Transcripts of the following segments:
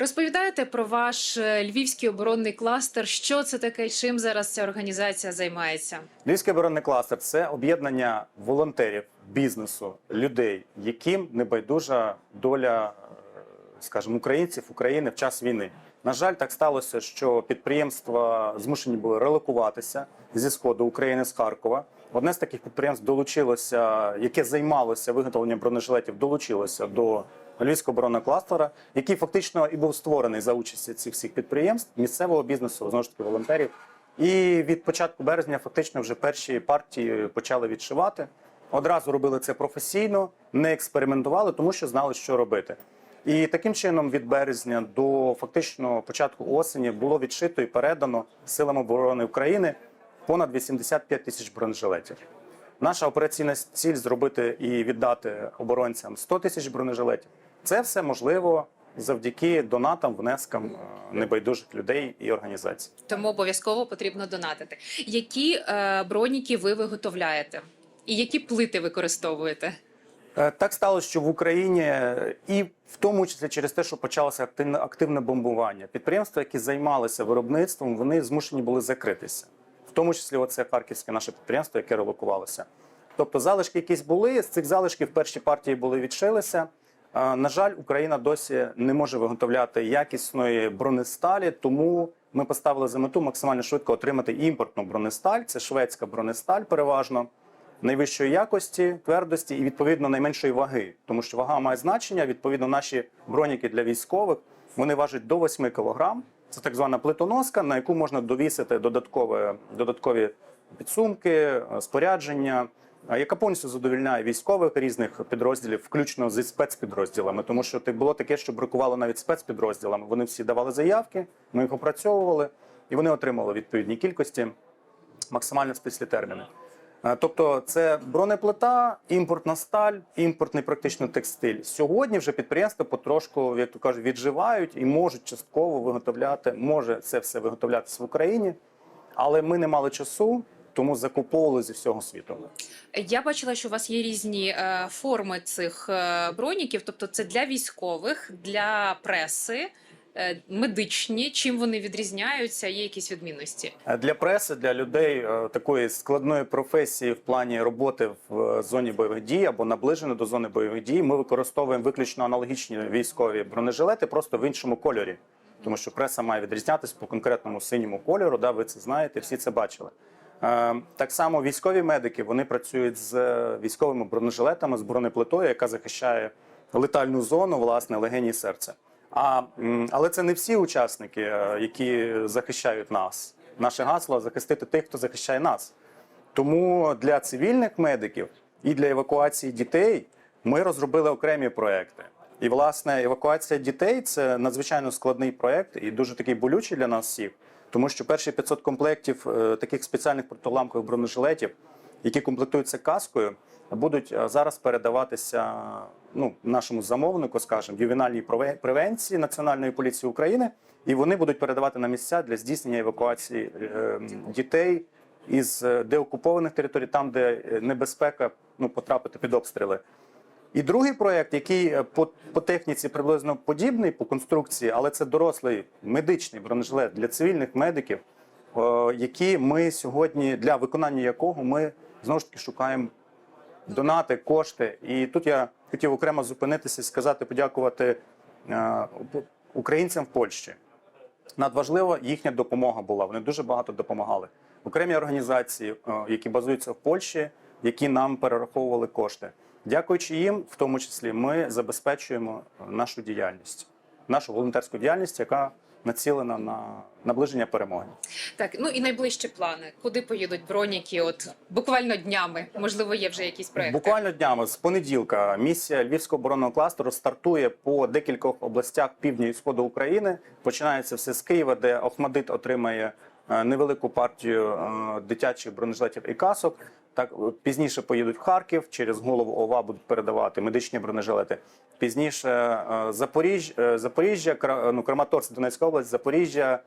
Розповідаєте про ваш е, львівський оборонний кластер. Що це таке? Чим зараз ця організація займається? Львівський оборонний кластер це об'єднання волонтерів, бізнесу, людей, яким не байдужа доля, е, скажімо, українців України в час війни. На жаль, так сталося, що підприємства змушені були релокуватися зі сходу України з Харкова. Одне з таких підприємств долучилося, яке займалося виготовленням бронежилетів, долучилося до Львівського оборонного який фактично і був створений за участі цих всіх підприємств, місцевого бізнесу, знову ж таки волонтерів. І від початку березня фактично вже перші партії почали відшивати. Одразу робили це професійно, не експериментували, тому що знали, що робити. І таким чином, від березня до фактично початку осені було відшито і передано силам оборони України понад 85 тисяч бронежилетів. Наша операційна ціль зробити і віддати оборонцям 100 тисяч бронежилетів. Це все можливо завдяки донатам, внескам е, небайдужих людей і організацій. Тому обов'язково потрібно донатити. Які е, броніки ви виготовляєте? І які плити використовуєте? Е, Так сталося, що в Україні і в тому числі через те, що почалося активне активне бомбування, підприємства, які займалися виробництвом, вони змушені були закритися. В тому числі, оце харківське наше підприємство, яке релокувалося. Тобто залишки якісь були, з цих залишків перші партії були відшилися. На жаль, Україна досі не може виготовляти якісної бронесталі, тому ми поставили за мету максимально швидко отримати імпортну бронесталь. Це шведська бронесталь, переважно найвищої якості, твердості і відповідно найменшої ваги, тому що вага має значення. Відповідно, наші броніки для військових вони важать до 8 кг. Це так звана плитоноска, на яку можна довісити додаткове, додаткові підсумки, е, спорядження, яка повністю задовільняє військових різних підрозділів, включно зі спецпідрозділами. Тому що було таке, що бракувало навіть спецпідрозділами. Вони всі давали заявки, ми їх опрацьовували, і вони отримали відповідні кількості, максимально стислі терміни. Тобто це бронеплита, імпортна сталь, імпортний практично текстиль. Сьогодні вже підприємства потрошку, як то кажуть, відживають і можуть частково виготовляти, може це все виготовлятися в Україні, але ми не мали часу, тому закуповували зі всього світу. Я бачила, що у вас є різні е, форми цих е, броніків, тобто це для військових, для преси, е, медичні. Чим вони відрізняються? Є якісь відмінності? Е, Для преси, для людей е, такої складної професії в плані роботи в зоні бойових дій або наближено до зони бойових дій, ми використовуємо виключно аналогічні військові бронежилети, просто в іншому кольорі. Тому що преса має відрізнятися по конкретному синьому кольору. Да, ви це знаєте, всі це бачили. Е, Так само військові медики вони працюють з е, військовими бронежилетами, з бронеплитою, яка захищає летальну зону, власне, легені і серце. А, але це не всі учасники, е, які захищають нас. Наше гасло захистити тих, хто захищає нас. Тому для цивільних медиків і для евакуації дітей ми розробили окремі проекти. І, власне, евакуація дітей це надзвичайно складний проект і дуже такий болючий для нас всіх, тому що перші 500 комплектів е, таких спеціальних протиламкових бронежилетів, які комплектуються каскою, будуть е, зараз передаватися ну, нашому замовнику, скажімо, ювенальній превенції Національної поліції України, і вони будуть передавати на місця для здійснення евакуації е, дітей із деокупованих територій, там, де небезпека ну, потрапити під обстріли. І другий проект, який е, по, по техніці приблизно подібний по конструкції, але це дорослий медичний бронежилет для цивільних медиків, е, які ми сьогодні для виконання якого ми знову ж таки шукаємо донати, кошти. І тут я хотів окремо зупинитися і сказати, подякувати е, українцям в Польщі. Надважлива їхня допомога була. Вони дуже багато допомагали. Окремі організації, які базуються в Польщі, які нам перераховували кошти. Дякуючи їм, в тому числі, ми забезпечуємо нашу діяльність, нашу волонтерську діяльність, яка націлена на наближення перемоги. Так, ну і найближчі плани. Куди поїдуть броніки? От буквально днями. Можливо, є вже якісь проекти. Буквально днями з понеділка місія Львівського оборонного кластеру стартує по декількох областях півдня і сходу України. Починається все з Києва, де Охмадит отримає невелику партію е, дитячих бронежилетів і касок. Так е, пізніше поїдуть в Харків через голову ОВА будуть передавати медичні бронежилети. Пізніше е, Запоріж, е, Запоріжжя, ну, Краматорськ, Донецька область, Запоріжжя,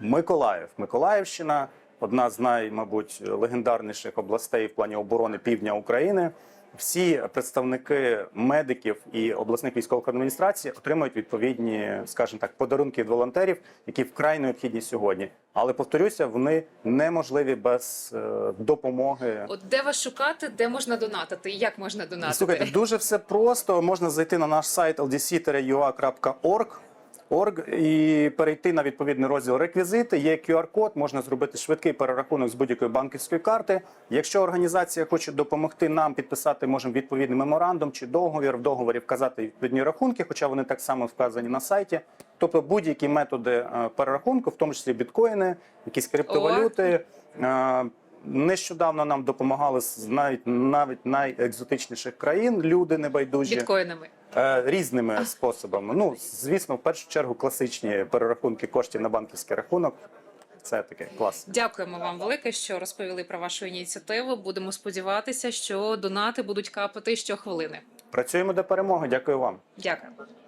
Миколаїв. Миколаївщина одна з най, мабуть, легендарніших областей в плані оборони півдня України. Всі представники медиків і обласних військових адміністрацій отримують відповідні, скажімо так, подарунки від волонтерів, які вкрай необхідні сьогодні. Але повторюся, вони неможливі без е, допомоги. От де вас шукати, де можна донатити, і як можна донатити? Слухайте, дуже все просто. Можна зайти на наш сайт ldc.ua.org Орг і перейти на відповідний розділ реквізити. Є QR-код, можна зробити швидкий перерахунок з будь-якої банківської карти. Якщо організація хоче допомогти нам підписати, можемо відповідний меморандум чи договір. В договорі вказати відповідні рахунки, хоча вони так само вказані на сайті. Тобто будь-які методи е, перерахунку, в тому числі біткоїни, якісь криптовалюти. Е, Нещодавно нам допомагали з навіть навіть найекзотичніших країн люди небайдужі Біткоїнами. е, різними способами. Ну, звісно, в першу чергу класичні перерахунки коштів на банківський рахунок. Це таке клас. Дякуємо вам велике, що розповіли про вашу ініціативу. Будемо сподіватися, що донати будуть капати щохвилини. Працюємо до перемоги. Дякую вам. Дякую.